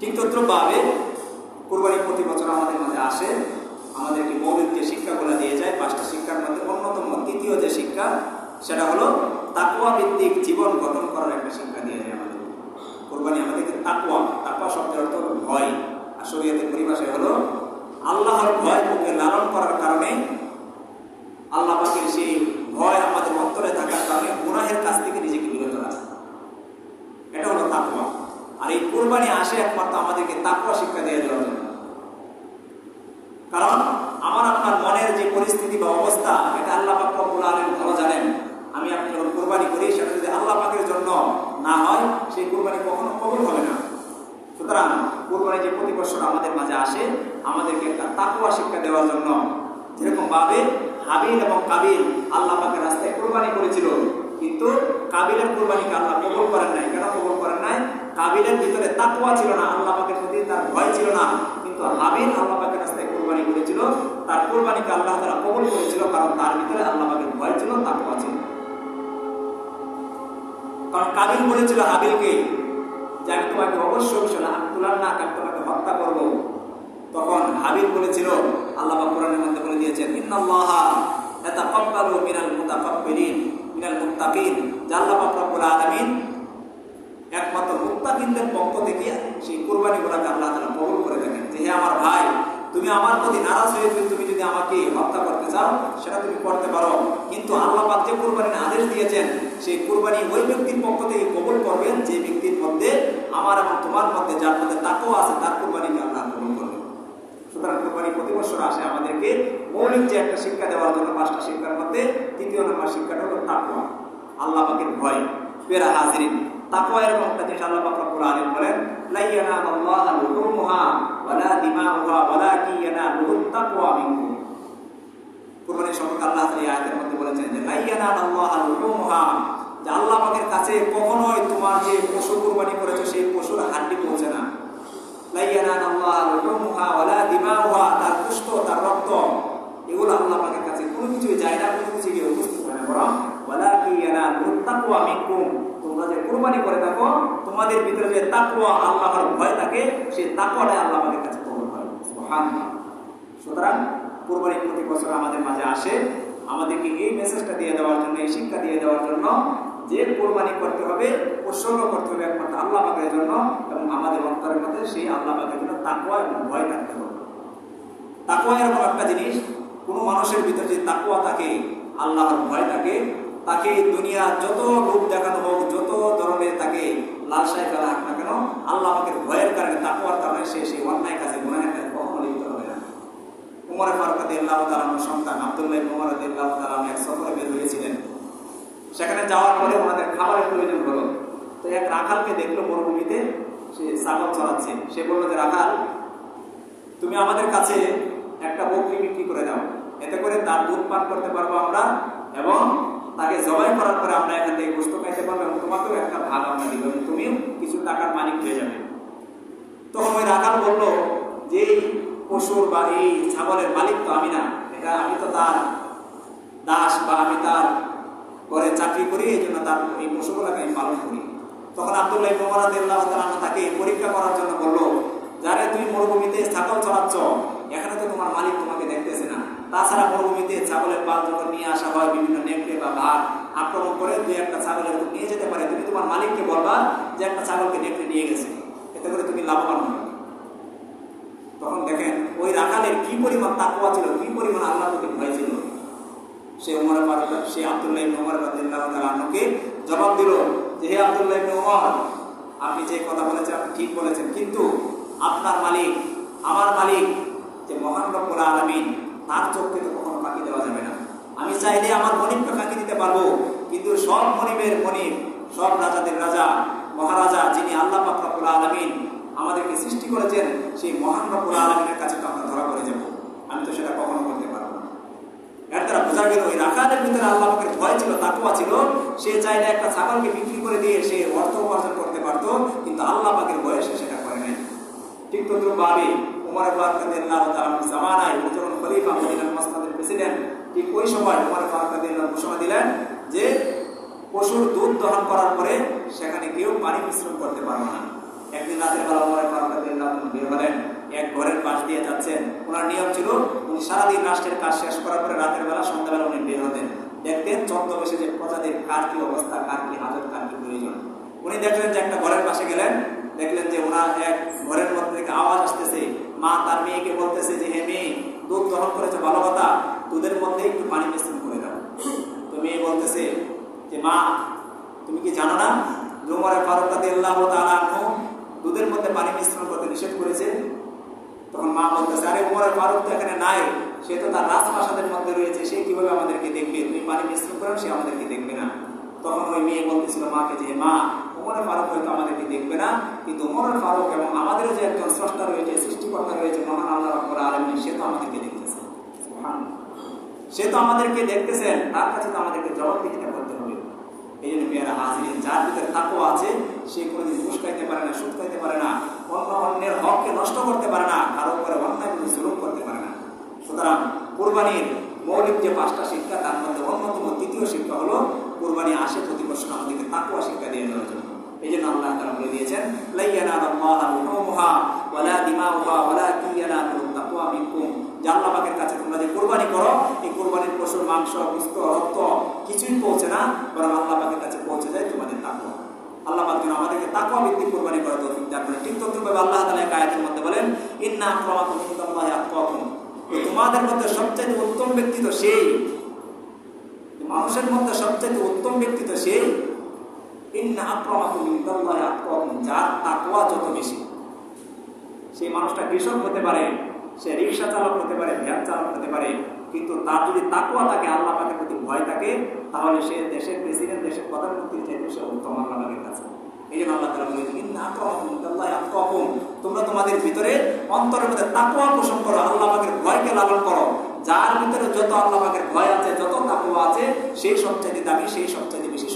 ঠিক তদ্রুপভাবে কোরবানি প্রতি বছর আমাদের মাঝে আসে। আমাদেরকে মৌলিক যে শিক্ষাগুলো দিয়ে যায়, পাঁচটা শিক্ষার মধ্যে অন্যতম তৃতীয় যে শিক্ষা, সেটা হলো তাকুয়া ভিত্তিক জীবন গঠন করার একটা শিক্ষা দিয়ে যায় আমাদের। কোরবানি আমাদেরকে তাকুয়া তাকুয়া শব্দের অর্থ ভয়। আর শরীয়তের পরিভাষায় হলো আল্লাহর ভয় মুখে লালন করার কারণে আল্লাহ পাকের সেই ভয় আমাদের অন্তরে থাকার কারণে গুনাহের কাছ থেকে নিজেকে বিরত রাখা এটা হলো তাকুয়া আর এই কোরবানি আসে একমাত্র আমাদেরকে তাকুয়া শিক্ষা দিয়ে দেওয়ার জন্য। কারণ আমার আপনার মনের যে পরিস্থিতি বা অবস্থা, এটা আল্লাহ পাক আলামিন ভালো জানেন। আমি আপনি যখন কোরবানি করি, সেটা যদি আল্লাহ পাকের জন্য না হয়, সেই কোরবানি কখনো কবুল হবে না। সুতরাং কোরবানি যে প্রতি বছর আমাদের মাঝে আসে, আমাদেরকে একটা তাকুয়া শিক্ষা দেওয়ার জন্য। যেরকম ভাবে হাবিল এবং কাবিল আল্লাহ পাকের রাস্তায় কোরবানি করেছিল, কিন্তু কাবিলের কোরবানিকে আল্লাহ কবুল করেন নাই। কেন কবুল করেন নাই? কাবিলের ভিতরে তাকুয়া ছিল না, আল্লাহ পাকের প্রতি তার ভয় ছিল না। কিন্তু হাবিল আল্লাহ পাকের রাস্তায় কোরবানি করেছিল, তার কোরবানিকে আল্লাহ তারা কবুল করেছিল, কারণ তার ভিতরে আল্লাহ পাকের ভয় ছিল তাকুয়া ছিল। কারণ কাবিল বলেছিল হাবিলকে যে আমি তোমাকে অবশ্যই অবশ্যই না তুলার না আমি তোমাকে হত্যা করব। তখন হাবিল বলেছিল, আল্লাহ কোরআনের মধ্যে বলে দিয়েছেন, ইন্নাল্লাহ ইয়াতাকাব্বালু মিনাল মুতাকাব্বিরিন মিনাল মুত্তাকিন। পাক রব্বুল আলামিন একমাত্র মুত্তাকিনদের পক্ষ থেকে সেই কুরবানিগুলোকে আল্লাহ তাআলা কবুল করে থাকেন যে, হে আমার ভাই, তুমি আমার প্রতি নারাজ হয়ে তুমি যদি আমাকে হত্যা করতে চাও, সেটা তুমি করতে পারো। কিন্তু আল্লাহ পাক যে কুরবানির আদেশ দিয়েছেন, সেই কুরবানি ওই ব্যক্তির পক্ষ থেকে কবুল করবেন যে ব্যক্তির মধ্যে আমার এবং তোমার মধ্যে যার মধ্যে তাকেও আছে, তার কুরবানিকে আল্লাহ কবুল করবেন। সুতরাং কোরবানি প্রতি বছর আসে আমাদেরকে মৌলিক যে একটা শিক্ষা দেওয়ার জন্য পাঁচটা শিক্ষার মধ্যে, তৃতীয় নম্বর শিক্ষাটা হলো তাকুয়া আল্লাহ পাকের ভয়। পেরা হাজিরিন। তাকুয়া এরকম একটা জিনিস আল্লাহ পাক রব্বুল আলামিন বলেন লা লুহুমুহা ওয়ালা দিমাউহা তাকওয়া আল্লাহ মধ্যে লা লুহুমুহা আল্লাহ কাছে কখনোই তোমার যে পশু কুরবানি করেছ, সেই পশুর হাড্ডি পৌঁছে না। তার পুষ্ট তার রক্ত, এগুলো আল্লাহ পাকের কাছে কোনো কিছুই যায় না, কোনো কিছু গিয়ে উপস্থিত হয় না। বরং তোমরা যে কুরবানি করে থাকো, তোমাদের ভিতরে যে তাকুয়া আল্লাহর ভয় থাকে সেই তাকুয়াটাই আল্লাহ পাকের কাছে কবুল সুবহানাল্লাহ। সুতরাং কুরবানি প্রতি বছর আমাদের মাঝে আসে। আমাদেরকে এই মেসেজটা দিয়ে দেওয়ার জন্য, এই শিক্ষা দিয়ে দেওয়ার জন্য যে কোরবানি করতে হবে উৎসর্গ করতে হবে একমাত্র আল্লাহ পাকের জন্য এবং আমাদের অন্তরের মধ্যে সেই আল্লাহ পাকের জন্য তাকুয়া এবং ভয় থাকতে হবে। তাকুয়া এরকম একটা জিনিস, কোনো মানুষের ভিতরে যে তাকুয়া থাকে, আল্লাহর ভয় থাকে তাকে দুনিয়া যত রূপ দেখানো হোক, যত ধরনের তাকে লালসায় ফেলা হোক না কেন, আল্লাহ আমাকে ভয়ের কারণে তাকুয়ার কারণে সে সেই অন্যায় কাজে গুণাহের কাজে কখনো লিপ্ত হবে না। উমর ফারুক আল্লাহ তালানোর সন্তান আবদুল্লাহ উমর আল্লাহ তালান এক সফরে বের হয়েছিলেন। সেখানে যাওয়ার পরে ওনাদের খাবারের প্রয়োজন হলো। তো এক রাখালকে দেখল মরুভূমিতে, সে ছাগল চড়াচ্ছে। সে বলল যে, রাখাল, তুমি আমাদের কাছে একটা বকরি বিক্রি করে দাও। এতে করে তার দুধ পান করতে পারব আমরা এবং তাকে জবাই করার পরে আমরা এখান থেকে গোস্ত খাইতে পারব এবং তোমাকেও একটা ভাগ আমরা দিব এবং তুমিও কিছু টাকার মালিক হয়ে যাবে। তখন ওই রাখাল বলল যে এই পশুর বা এই ছাগলের মালিক তো আমি না, এটা আমি তো তার দাস বা আমি তার ঘরে চাকরি করি, এই জন্য তার এই পশুগুলোকে আমি পালন করি। তখন আবদুল্লাহ মোহাম্মদ তাকে পরীক্ষা করার জন্য বলল, যারে তুমি মরুভূমিতে ছাগল চড়াচ্ছ এখানে তো তোমার মালিক তোমাকে দেখতেছে না তাছাড়া মরুভূমিতে ছাগলের পাল যখন নিয়ে আসা হয়, বিভিন্ন নেকড়ে বা ভাগ আক্রমণ করে দুই একটা ছাগলের উপর নিয়ে যেতে পারে। তুমি তোমার মালিককে বলবা যে একটা ছাগলকে নেকড়ে নিয়ে গেছে। এতে করে তুমি লাভবান হবে। তখন দেখেন, ওই রাখালের কি পরিমাণ তাকুয়া ছিল, কি পরিমাণ আল্লাহ প্রতি ভয় ছিল? সে উমর সে আব্দুল্লাহ উমর তাআলা জবাব দিল যে, হে আব্দুল্লাহ উমর, আপনি যে কথা বলেছেন, আপনি ঠিক বলেছেন। কিন্তু আপনার মালিক, আমার মালিক যে মহান রব্বুল আলামিন তার চোখকে তো কখনো ফাঁকি দেওয়া যাবে না। আমি চাইলে আমার মনিবকে ফাঁকি দিতে পারব, কিন্তু সব মনিবের মনিব, সব রাজাদের রাজা, মহারাজা যিনি আল্লাহ রব্বুল আলামিন আমাদেরকে সৃষ্টি করেছেন, সেই মহান রব্বুল আলামিনের কাছে তো আমরা ধরা করে যাব। আমি তো সেটা কখনো করতে পারব না। এর দ্বারা বোঝা গেল ওই রাখালের ভিতরে আল্লাহ পাকের ভয় ছিল তাকুয়া ছিল। সে চাইলে একটা ছাগলকে বিক্রি করে দিয়ে সে অর্থ উপার্জন করতে পারতো, কিন্তু আল্লাহ পাকের বয়সে সেটা করে নাই। ঠিক তো তদ্রুপভাবে উমর ফারুকাদিল্লাহ তাআলা জামানায় যখন খলিফা মদিনার মসনাদের প্রেসিডেন্ট ঠিক ওই সময় উমর ফারুকাদিল্লাহ ঘোষণা দিলেন যে পশুর দুধ দহন করার পরে সেখানে কেউ পানি মিশ্রণ করতে পারবে না। একদিন রাতের বেলা উমর ফারুকাদিল্লাহ যখন বের হলেন, এক ঘরের পাশ দিয়ে যাচ্ছেন। ওনার নিয়ম ছিল, উনি সারাদিন রাষ্ট্রের কাজ শেষ করার পরে রাতের বেলা সন্ধ্যাবেলা উনি বের হতেন। দেখতেন ছদ্মবেশে যে প্রজাদের কার কি অবস্থা কার কি হাজত কার কি প্রয়োজন। উনি দেখলেন যে একটা ঘরের পাশে গেলেন দেখলেন যে ওনার এক ঘরের মধ্যে থেকে আওয়াজ আসতেছে। মা তার মেয়েকে বলতেছে যে, হে মেয়ে, দুধ গ্রহণ করেছে, ভালো কথা। দুধের মধ্যে একটু পানি মিশ্রণ করে দাও। তো মেয়ে বলতেছে যে, মা, তুমি কি জানো না জুমরের ফারুক আল্লাহ তাআলা দুধের মধ্যে পানি মিশ্রণ করতে নিষেধ করেছে? তখন মা বলতেছে, আরে উমরের ফারুক তো এখানে নাই। সে তো তার রাজপ্রাসাদের মধ্যে রয়েছে। সে কীভাবে আমাদেরকে দেখবে? তুমি পানি মিশ্রণ করেন সে আমাদেরকে দেখবে না। তখন ওই মেয়ে বলতেছিল মাকে যে মা উমরের ফারুক হয়তো আমাদেরকে দেখবে না, কিন্তু উমরের ফারুক এবং আমাদেরও যে একজন স্রষ্টা রয়েছে, সৃষ্টিকর্তা রয়েছে, মহান আল্লাহ রব্বুল আলামিন, সে তো আমাদেরকে দেখতেছে। সে তো আমাদেরকে দেখতেছেন তার কাছে তো আমাদেরকে জবাবদিহিতা করতে হবে। এই জন্য মেয়েরা হাজির যার ভিতরে তাকও আছে, সে কোনোদিন খাইতে পারে না, সুদ খাইতে পারে না, অন্য অন্যের হককে নষ্ট করতে পারে না, কারও উপরে অন্যায় কোনো জুলুম করতে পারে না। সুতরাং কোরবানির মৌলিক যে পাঁচটা শিক্ষা, তার মধ্যে অন্যতম, তৃতীয় শিক্ষা হলো, কোরবানি আসে প্রতি বছর আমাদেরকে তাকুয়া শিক্ষা দিয়ে দেওয়ার জন্য। এই জন্য আল্লাহ তারা বলে দিয়েছেন আল্লাহ পাকের কাছে তোমরা যে কোরবানি করো, এই কোরবানির মাংস কিছুই পৌঁছে না, বরং আল্লাহ পাকের কাছে পৌঁছে যায় তোমাদের তাকুয়া। আল্লাহ পাক যেন আমাদেরকে কোরবানি করার তৌফিক ঠিক আল্লাহ তাআলা মধ্যে বলেন, ইন্না আক্রামাকুম ইনদাল্লাহি আতকাকুম। তোমাদের মধ্যে সবচেয়ে উত্তম ব্যক্তি সেই। মানুষের মধ্যে সবচেয়ে উত্তম ব্যক্তি তো সেই। যার যত বেশি। সেই মানুষটা হতে পারে, সে চালক পারে, ভ্যান পারে, কিন্তু তার যদি তাকুয়া থাকে ভয় থাকে, তাহলে সে দেশের কাছে। এই জন্য আল্লাহ তোমরা তোমাদের ভিতরে অন্তরের মধ্যে তাকুয়া পোষণ করো, আল্লাহ পাকের ভয়কে লালন করো। যার ভিতরে যত আল্লাহ পাকের ভয় আছে, যত তাকুয়া আছে, সেই সবচাইতে দামি, সেই সবচাইতে বেশি